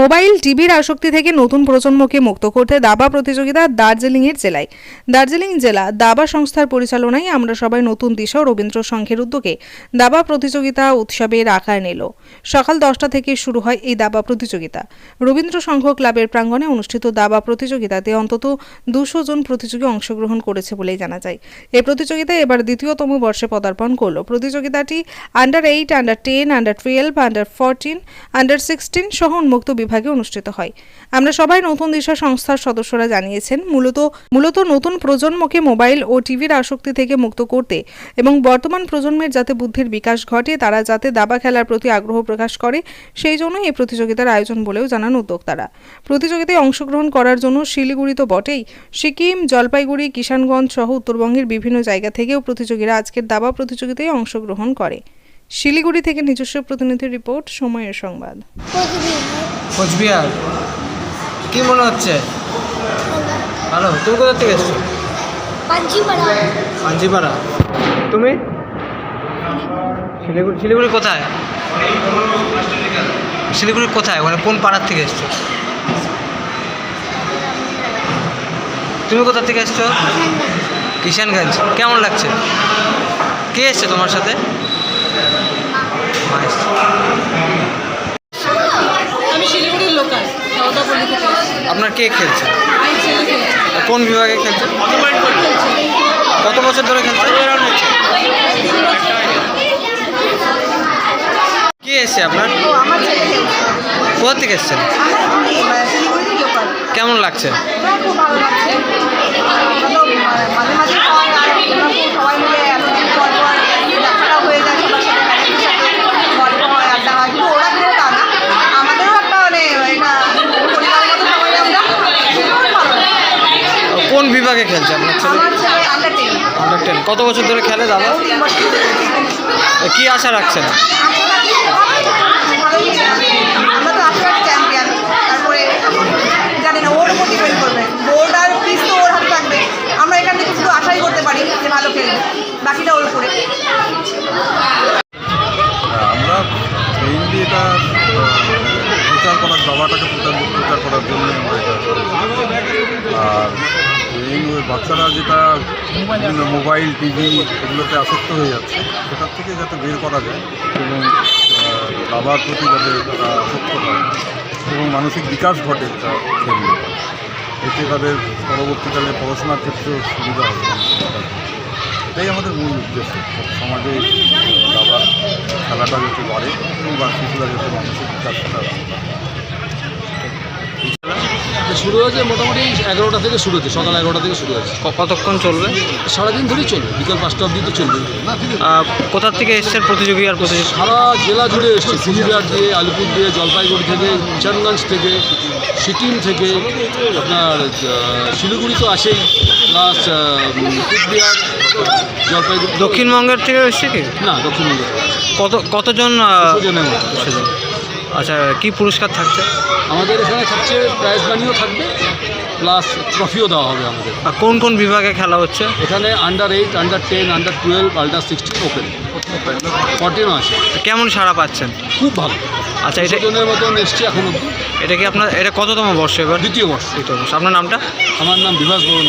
Mobile টিভির আসক্তি থেকে নতুন প্রজন্মকে মুক্ত করতে দাবা প্রতিযোগিতা দার্জিলিংয়ের জেলায়। দার্জিলিং জেলা দাবা সংস্থার পরিচালনায় আমরা সবাই নতুন দিশা রবীন্দ্র সংঘের উদ্যোগে দাবা প্রতিযোগিতা উৎসবের আকার নিল। সকাল দশটা থেকে শুরু হয় এই দাবা প্রতিযোগিতা। রবীন্দ্র সংঘ ক্লাবের প্রাঙ্গণে অনুষ্ঠিত দাবা প্রতিযোগিতাতে অন্তত দুশো জন প্রতিযোগী অংশগ্রহণ করেছে বলেই জানা যায়। এই প্রতিযোগিতায় এবার দ্বিতীয়তম বর্ষে পদার্পণ করল। প্রতিযোগিতাটি under eight under ten under twelve under fourteen under sixteen সহ উন্মুক্ত বিভাগে অনুষ্ঠিত হয়। আমরা সবাই নতুন দিশা সংস্থার সদস্যরা জানিয়েছেন, মূলত মূলত নতুন প্রজন্মকে মোবাইল ও টিভির আসক্তি থেকে মুক্ত করতে এবং বর্তমান প্রজন্মের যাতে বুদ্ধির বিকাশ ঘটে, তারা যাতে দাবা খেলার প্রতি আগ্রহ প্রকাশ করে, সেই জন্য এই প্রতিযোগিতার আয়োজন বলেও জানান উদ্যোক্তারা। প্রতিযোগিতায় অংশগ্রহণ করার জন্য শিলিগুড়ি তো বটেই। সিকিম, জলপাইগুড়ি, কিষানগঞ্জ সহ উত্তরবঙ্গের বিভিন্ন জায়গা থেকেও প্রতিযোগীরা আজকের দাবা প্রতিযোগিতায় অংশগ্রহণ করে। শিলিগুড়ি থেকে নিজস্ব প্রতিনিধি রিপোর্ট, সময়ের সংবাদ। কোচবিহার। কি মনে হচ্ছে? ভালো। তুমি কোথা থেকে এসছো? কাঞ্চিপাড়া তুমি? শিলিগুড়ি শিলিগুড়ি কোথায়? শিলিগুড়ি কোথায়? মানে কোন পাড়ার থেকে এসছো? তুমি কোথা থেকে এসছো? কিষানগঞ্জ। কেমন লাগছে? কে এসছে তোমার সাথে মা এসছে। আমি শিলিগুড়ির লোকাল সৌদাপল্লি থেকে এসেছি। আপনার কে খেলছে। কোন বিভাগে খেলছে? কত বছর ধরে খেলছে? কে এসছে আপনার? কোথা থেকে এসছেন? কেমন লাগছে আমার খুব ভালো লাগছে ভালো, আহ, মাঝে মাঝে হয় আর আমরা খুব সবাই মিলে এতদিন পর পর দেখাটা হয়ে যায় সবার সাথে ফ্যামিলির সাথে গল্প হয় আড্ডা হয় কিন্তু ওরা কিন্তু তা না আমাদেরও একটা মানে এটা পরিবারের মতো সবাই আমরা সেটাও ভালো বিভাগে খেলছে? আপনার ছেলে? আন্ডার টেন কত বছর ধরে খেলে দাদা? কি আশা রাখছেন? আমরা তো আশীর্বাদ চ্যাম্পিয়ন তারপরে জানি না ওর আমরা এখান থেকে শুধু আশাই করতে পারি যে ভালো খেলবে। বাকিটা ওর উপরে। আমরা মেইনলি এটা প্রচার করার দাবাটাকে প্রচার প্রচার করার জন্য আমরা এটা আর ওই বাচ্চারা যেটা মোবাইল, টিভি এগুলোতে আসক্ত হয়ে যাচ্ছে, সেটার থেকে যাতে বের করা যায় এবং দাবার প্রতি যাতে তারা আসক্ত হয় এবং মানসিক বিকাশ ঘটে এটা খেললে এতে তাদের পরবর্তীকালে পড়াশোনার ক্ষেত্রেও সুবিধা হবে। এটাই আমাদের মূল উদ্দেশ্য। সমাজে দাবা খেলাটা যাতে বাড়ে এবং বা শিশুরা যাতে মানসিক বিকাশটা শুরু হয়েছে মোটামুটি এগারোটা থেকে শুরু হচ্ছে সকাল এগারোটা থেকে শুরু হয়েছে। কতক্ষণ চলবে? সারাদিন ধরেই চলবে বিকেল পাঁচটা অবধি তো চলবে। না ঠিক আছে। আহ, কোথা থেকে এসছেন প্রতিযোগী আর প্রতিযোগী? সারা জেলা জুড়ে এসছে কুচবিহার দিয়ে আলিপুর দিয়ে জলপাইগুড়ি থেকে কিষানগঞ্জ থেকে সিকিম থেকে আপনার শিলিগুড়ি তো আসেই প্লাস কুচবিহার জলপাইগুড়ি। দক্ষিণবঙ্গের থেকে এসছে কি? না দক্ষিণবঙ্গ কত কতজন জনের মতো। আচ্ছা কি পুরস্কার থাকছে? আমাদের এখানে থাকছে প্রাইজ মানিও থাকবে প্লাস ট্রফিও দেওয়া হবে আমাদের। আর কোন কোন বিভাগে খেলা হচ্ছে? এখানে under eight under ten under twelve under sixteen open ফর্টিনও আছে। কেমন সাড়া পাচ্ছেন? খুব ভালো। আচ্ছা এটা জনের মতন এসছি এখন অব্দি এটা কি আপনার এটা কততম বর্ষ এবার? দ্বিতীয় বর্ষ। দ্বিতীয় বর্ষ। আপনার নামটা? আমার নাম বিভাস বরণ।